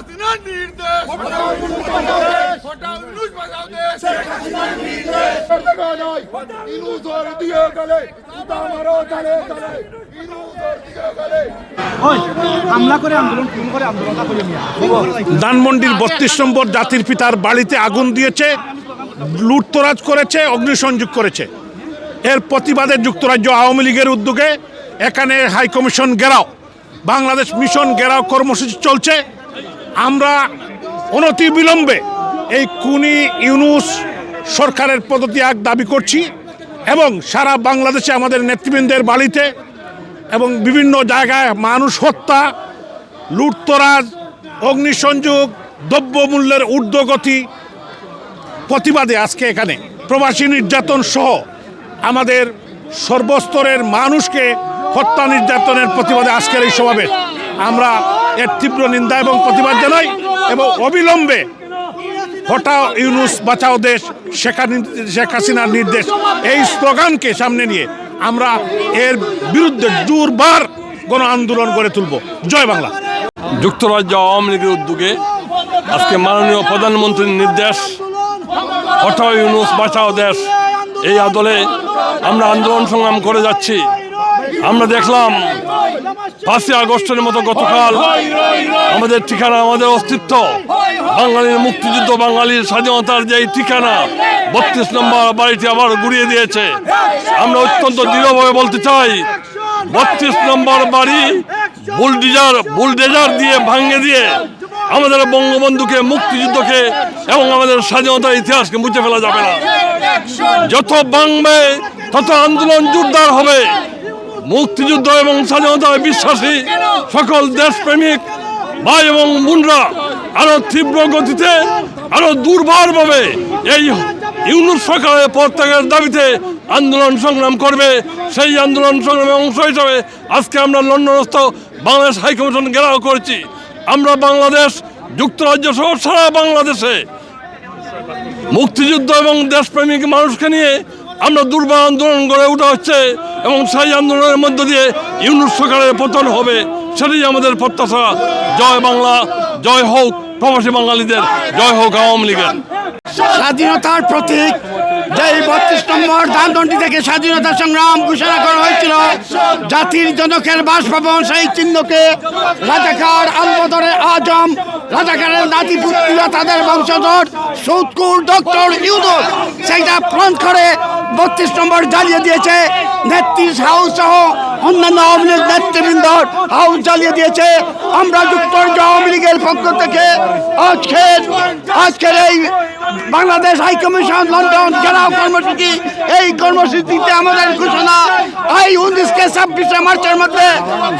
হাসিনার নির্দেশ। হটাও ইউনুস বাঁচাও দেশ। হামলা করে আন্দোলন খুন করে আন্দোলন করে নিয়ে ধানমন্ডির বত্রিশ নম্বর জাতির পিতার বাড়িতে আগুন দিয়েছে লুটতরাজ করেছে অগ্নিসংযোগ করেছে। এর প্রতিবাদে যুক্তরাজ্য আওয়ামী লীগের উদ্যোগে এখানে হাই কমিশন ঘেরাও বাংলাদেশ মিশন ঘেরাও কর্মসূচি চলছে। আমরা অনতি বিলম্বে এই কুনি ইউনুস সরকারের পদত্যাগ দাবি করছি এবং সারা বাংলাদেশে আমাদের নেতৃবৃন্দের বাড়িতে এবং বিভিন্ন জায়গায় মানুষ হত্যা, লুটতরাজ, অগ্নিসংযোগ, দ্রব্যমূল্যের ঊর্ধ্বগতি প্রতিবাদে আজকে এখানে প্রবাসী নির্যাতন সহ আমাদের সর্বস্তরের মানুষকে হত্যা নির্যাতনের প্রতিবাদে আজকের এই সমাবেশ। আমরা এর তীব্র নিন্দা এবং প্রতিবাদ জানাই এবং অবিলম্বে হটাও ইউনুস বাঁচাও দেশ, শেখ শেখ হাসিনার নির্দেশ। এই স্লোগানকে সামনে নিয়ে আমরা এর বিরুদ্ধে জোরবার গণ আন্দোলন গড়ে তুলব। জয় বাংলা। যুক্তরাজ্য আওয়ামী লীগের উদ্যোগে আজকে মাননীয় প্রধানমন্ত্রীর নির্দেশ হঠাৎ ইউনুস বাঁচাও দেশ। এই আদলে আমরা আন্দোলন সংগ্রাম করে যাচ্ছি। আমরা দেখলাম পাঁচই আগস্টের মতো গতকাল আমাদের ঠিকানা, আমাদের অস্তিত্ব। বাঙালির মুক্তিযুদ্ধ, বাঙালির স্বাধীনতার যে ঠিকানা, বত্রিশ নম্বর বাড়িটি আবার গুড়িয়ে দিয়েছে। আমরা অত্যন্ত দৃঢ়ভাবে বলতে চাই, বত্রিশ নম্বর বাড়ি বুলডিজার, বুলডেজার দিয়ে ভাঙে দিয়ে আমাদের বঙ্গবন্ধুকে, মুক্তিযুদ্ধকে এবং আমাদের স্বাধীনতার ইতিহাসকে মুছে ফেলা যাবে না। যত ভাঙবে, তত আন্দোলন জোরদার হবে। মুক্তিযুদ্ধ এবং স্বাধীনতায় বিশ্বাসী সকল দেশপ্রেমিক ভাই এবং বোনরা আরও তীব্র গতিতে, আরও দুর্বারভাবে এই ইউনুস সরকারের প্রত্যাগের দাবিতে আন্দোলন সংগ্রাম করবে। সেই আন্দোলন সংগ্রামের অংশ হিসাবে আজকে আমরা লন্ডনস্থ বাংলাদেশ হাইকমিশন ঘেরাও করেছি। আমরা বাংলাদেশ যুক্তরাজ্য সহ সারা বাংলাদেশে মুক্তিযুদ্ধ এবং দেশপ্রেমিক মানুষকে নিয়ে আমরা দুর্বার আন্দোলন গড়ে ওঠা হচ্ছে। এবং সেই আন্দোলনের মধ্য দিয়ে ইউনুস সরকারের পতন হবে, সেটাই আমাদের প্রত্যাশা। জয় বাংলা, জয় হোক প্রবাসী বাঙালিদের, জয় হোক আওয়ামী লীগের। স্বাধীনতার প্রতীক যে বত্রিশ নম্বর দানদণ্ডি থেকে স্বাধীনতা সংগ্রাম ঘোষণা করা হয়েছিল, জাতির জনকের বাসভবন সেই চিহ্নকে রাজাকার আলবদরে আজম, রাজাকারের নাতিপুত্রীরা তাদের বংশধর সৌদকুর ডক্টর ইউনুস, সেইটা ফ্রন্ট করে বত্রিশ নম্বর জ্বালিয়ে দিয়েছে। নেত্রী হাউস সহ অন্যান্য আওয়ামী লীগ নেতৃবৃন্দর হাউস জ্বালিয়ে দিয়েছে। আমরা যুক্তরাজ্য আওয়ামী লীগের পক্ষ থেকে আজকের আজকের এই বাংলাদেশ হাই কমিশন লন্ডন ঘেরাও কর্মসূচি, এই কর্মসূচিতে আমাদের ঘোষণা, এই উনিশকে ছাব্বিশে মার্চের মধ্যে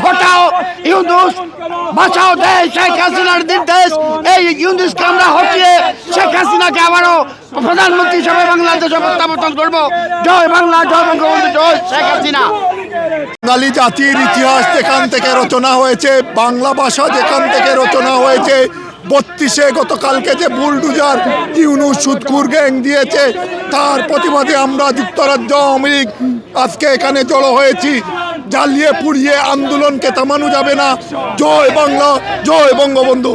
হটাও ইউনুস, বাঁচাও দেয় শেখ হাসিনার নির্দেশ, এই ইউনুসকে আমরা হটিয়ে শেখ হাসিনাকে আবারও প্রধানমন্ত্রী হিসেবে বাংলাদেশে প্রত্যাবর্তন করব। জয় বাংলা, জয় বঙ্গবন্ধু, জয় শেখ হাসিনা। বাঙালি জাতির ইতিহাস যেখান থেকে রচনা হয়েছে, বাংলা ভাষা যেখান থেকে রচনা হয়েছে, বত্রিশে গতকালকে যে বুলডুজার ইউনু সুদকুর গ্যাং দিয়েছে, তার প্রতিবাদে আমরা যুক্তরাজ্য লীগ আজকে এখানে জড়ো হয়েছি। জ্বালিয়ে পুড়িয়ে আন্দোলনকে থামানো যাবে না। জয় বাংলা, জয় বঙ্গবন্ধু।